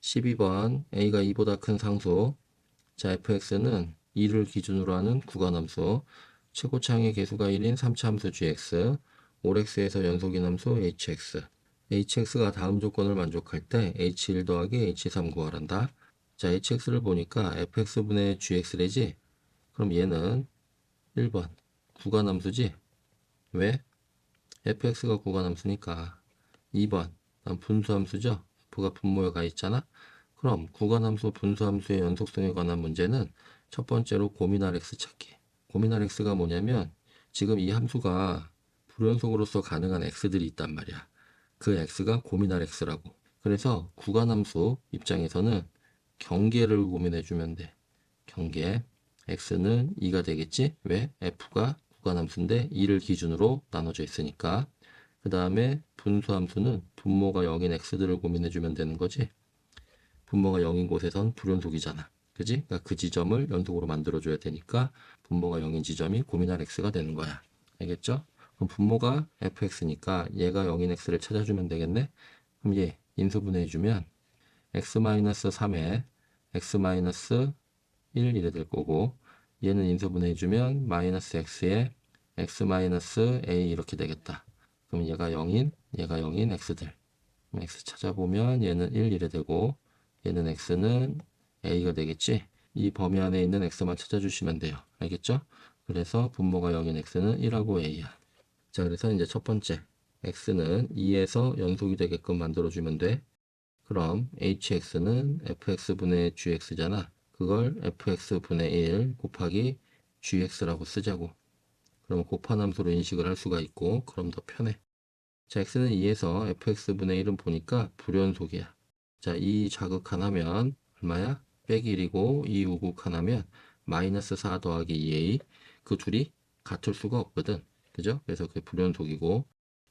12번 a가 2보다 큰 상수. 자 fx는 2를 기준으로 하는 구간함수. 최고차항의 개수가 1인 3차함수 gx 5x에서 연속인 함수 hx hx가 다음 조건을 만족할 때 h1 더하기 h3 구하란다. 자 hx를 보니까 fx분의 gx래지? 그럼 얘는 1번 구간함수지? 왜? fx가 구간함수니까. 2번 난 분수함수죠 f가 분모에 가 있잖아? 그럼 구간함수 분수함수의 연속성에 관한 문제는 첫 번째로 고민할 x 찾기. 고민할 x가 뭐냐면 지금 이 함수가 불연속으로서 가능한 x들이 있단 말이야. 그 x가 고민할 x라고. 그래서 구간함수 입장에서는 경계를 고민해주면 돼. 경계 x는 2가 되겠지? 왜? f가 구간함수인데 2를 기준으로 나눠져 있으니까 그 다음에 분수 함수는 분모가 0인 x들을 고민해 주면 되는 거지 분모가 0인 곳에선 불연속이잖아 그지? 그러니까 그 지점을 연속으로 만들어 줘야 되니까 분모가 0인 지점이 고민할 x가 되는 거야 알겠죠? 그럼 분모가 fx니까 얘가 0인 x를 찾아주면 되겠네 그럼 얘 인수분해해주면 x-3에 x-1 이래 될 거고 얘는 인수분해해주면 마이너스 x에 x-a 이렇게 되겠다. 그럼 얘가 0인, 얘가 0인 x들. x 찾아보면 얘는 1 이래 되고 얘는 x는 a가 되겠지. 이 범위 안에 있는 x만 찾아주시면 돼요. 알겠죠? 그래서 분모가 0인 x는 1하고 a야. 자, 그래서 이제 첫 번째 x는 2에서 연속이 되게끔 만들어주면 돼. 그럼 hx는 fx분의 gx잖아. 그걸 fx분의 1 곱하기 gx라고 쓰자고. 그럼 곱한 함수로 인식을 할 수가 있고 그럼 더 편해. 자, x는 2에서 fx분의 1은 보니까 불연속이야. 자, 이 자극 하나면 얼마야? 빼기 1이고 이 우극 하나면 마이너스 4 더하기 2a 그 둘이 같을 수가 없거든. 그죠? 그래서 그게 불연속이고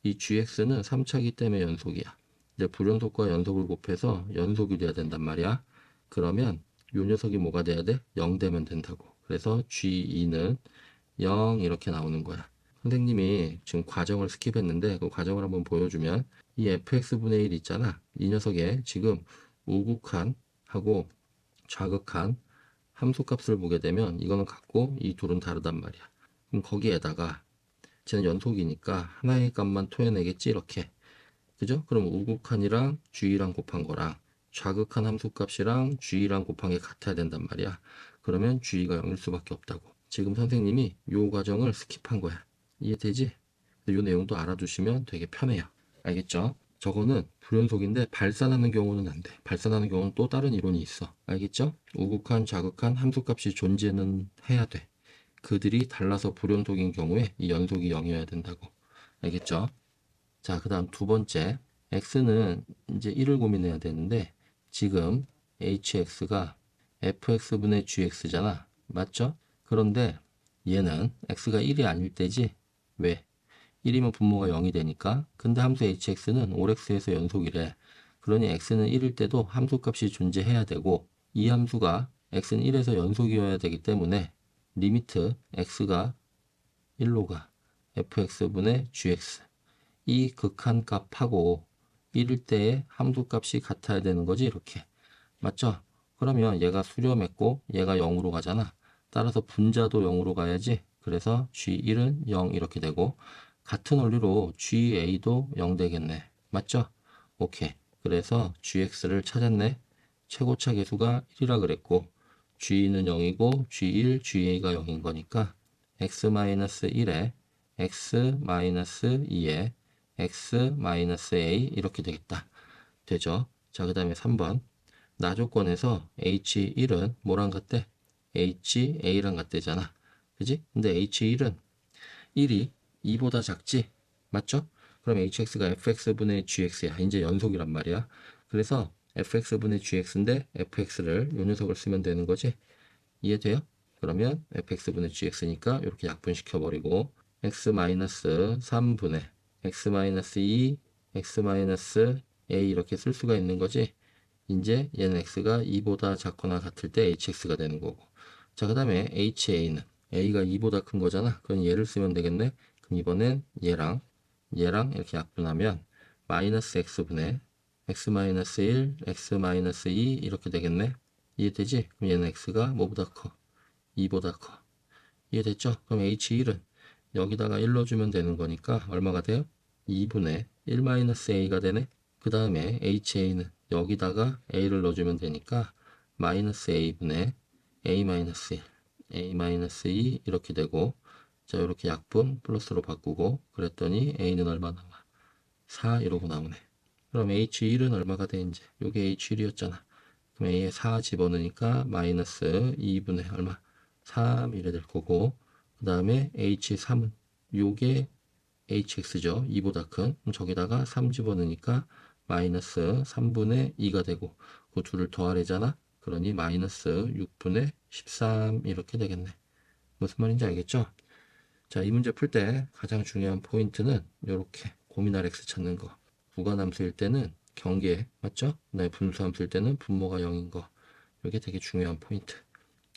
이 gx는 3차기 때문에 연속이야. 이제 불연속과 연속을 곱해서 연속이 돼야 된단 말이야. 그러면 요 녀석이 뭐가 돼야 돼? 0 되면 된다고. 그래서 G2는 0 이렇게 나오는 거야. 선생님이 지금 과정을 스킵했는데 그 과정을 한번 보여주면 이 fx분의 1 있잖아. 이 녀석의 지금 우극한 하고 좌극한 함수값을 보게 되면 이거는 같고 이 둘은 다르단 말이야. 그럼 거기에다가 쟤는 연속이니까 하나의 값만 토해내겠지 이렇게. 그죠? 그럼 우극한이랑 g랑 곱한 거랑 좌극한 함수값이랑 g랑 곱한 게 같아야 된단 말이야. 그러면 g가 0일 수밖에 없다고. 지금 선생님이 요 과정을 스킵한 거야. 이해되지? 요 내용도 알아두시면 되게 편해요. 알겠죠? 저거는 불연속인데 발산하는 경우는 안 돼. 발산하는 경우는 또 다른 이론이 있어. 알겠죠? 우극한, 좌극한 함수값이 존재는 해야 돼. 그들이 달라서 불연속인 경우에 이 연속이 0이어야 된다고. 알겠죠? 자, 그 다음 두 번째. x는 이제 1을 고민해야 되는데 지금 hx가 fx분의 gx잖아. 맞죠? 그런데 얘는 x가 1이 아닐 때지. 왜? 1이면 분모가 0이 되니까. 근데 함수 hx는 5x에서 연속이래. 그러니 x는 1일 때도 함수값이 존재해야 되고 이 함수가 x는 1에서 연속이어야 되기 때문에 리미트 x가 1로 가. fx분의 gx. 이 극한 값하고 1일 때의 함수값이 같아야 되는 거지 이렇게. 맞죠? 그러면 얘가 수렴했고 얘가 0으로 가잖아. 따라서 분자도 0으로 가야지. 그래서 G1은 0 이렇게 되고 같은 원리로 GA도 0 되겠네. 맞죠? 오케이. 그래서 GX를 찾았네. 최고차 계수가 1이라 그랬고 G는 0이고 G1, GA가 0인 거니까 X-1에 X-2에 X-A 이렇게 되겠다. 되죠? 자, 그 다음에 3번. 나 조건에서 H1은 뭐랑 같대? HA랑 같대잖아. 그지? 근데 H1은 1이 2보다 작지? 맞죠? 그럼 HX가 FX분의 GX야. 이제 연속이란 말이야. 그래서 FX분의 GX인데 FX를 요 녀석을 쓰면 되는 거지? 이해돼요? 그러면 fx분의 gx니까 이렇게 약분시켜버리고 x-3분의 x-2, x-a 이렇게 쓸 수가 있는 거지. 이제 얘는 x가 2보다 작거나 같을 때 hx가 되는 거고. 자, 그 다음에 ha는 a가 2보다 큰 거잖아. 그럼 얘를 쓰면 되겠네. 그럼 이번엔 얘랑 얘랑 이렇게 약분하면 마이너스 x분의 x-1, x-2 이렇게 되겠네. 이해되지? 그럼 얘는 x가 뭐보다 커? 2보다 커. 이해됐죠? 그럼 h1은 여기다가 1 넣어주면 되는 거니까 얼마가 돼요? 2분의 1-a가 되네. 그 다음에 ha는 여기다가 a를 넣어주면 되니까 마이너스 a분의 a-1, a-2 이렇게 되고 자 이렇게 약분 플러스로 바꾸고 그랬더니 a는 얼마 나와? 4 이러고 나오네. 그럼 h1은 얼마가 돼 이제? 요게 h1이었잖아. 그럼 a에 4 집어넣으니까 마이너스 2분의 얼마? 3 이래 될 거고 그 다음에 h3은 요게 hx죠. 2보다 큰. 그럼 저기다가 3 집어넣으니까 마이너스 3분의 2가 되고 그 둘을 더하래잖아. 그러니 마이너스 6분의 13 이렇게 되겠네. 무슨 말인지 알겠죠? 자, 이 문제 풀 때 가장 중요한 포인트는 이렇게 고민할 x 찾는 거. 구간함수일 때는 경계 맞죠? 그다음에 분수함수일 때는 분모가 0인 거. 이게 되게 중요한 포인트.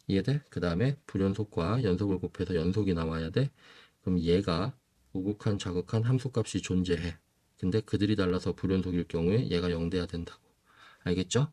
이해돼? 그 다음에 불연속과 연속을 곱해서 연속이 나와야 돼. 그럼 얘가 우극한 자극한 함수값이 존재해. 근데 그들이 달라서 불연속일 경우에 얘가 0 돼야 된다고. 알겠죠?